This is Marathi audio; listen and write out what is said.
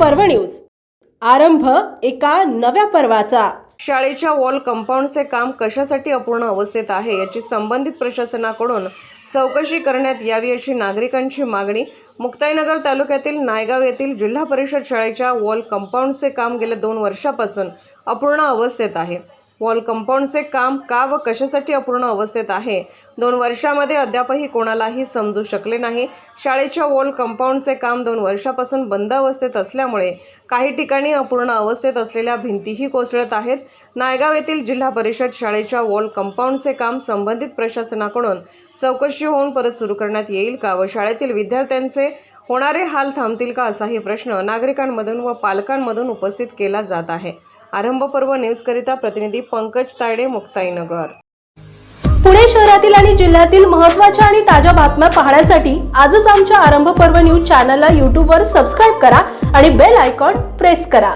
पर्व न्यूज. आरंभ एका नव्या पर्वाचा. शाळेच्या वॉल कंपाऊंडचे काम कशासाठी अपूर्ण अवस्थेत आहे याची संबंधित प्रशासनाकडून चौकशी करण्यात यावी अशी नागरिकांची मागणी. मुक्ताईनगर तालुक्यातील नायगाव येथील जिल्हा परिषद शाळेच्या वॉल कंपाऊंडचे काम गेल्या दोन वर्षापासून अपूर्ण अवस्थेत आहे. वॉल कंपाऊंडचे काम का व कशासाठी अपूर्ण अवस्थेत आहे? दोन वर्षामध्ये अद्यापही कोणालाही समजू शकले नाही. शाळेच्या वॉल कंपाऊंडचे काम दोन वर्षापासून बंद अवस्थेत असल्यामुळे काही ठिकाणी अपूर्ण अवस्थेत असलेल्या भिंतीही कोसळत आहेत. नायगाव येथील जिल्हा परिषद शाळेच्या वॉल कंपाऊंडचे काम संबंधित प्रशासनाकडून चौकशी होऊन परत सुरू करण्यात येईल का व शाळेतील विद्यार्थ्यांचे होणारे हाल थांबतील का असाही प्रश्न नागरिकांमधून व पालकांमधून उपस्थित केला जात आहे. आरंभ पर्व न्यूजकरिता प्रतिनिधी पंकज तायडे मुक्ताईनगर पुणे शहरातील आणि जिल्ह्यातील महत्त्वाच्या आणि ताज्या बातम्या पाहण्यासाठी आजच आमच्या आरंभ पर्व न्यूज चॅनलला यूट्यूबवर सबस्क्राईब करा आणि बेल आयकॉन प्रेस करा.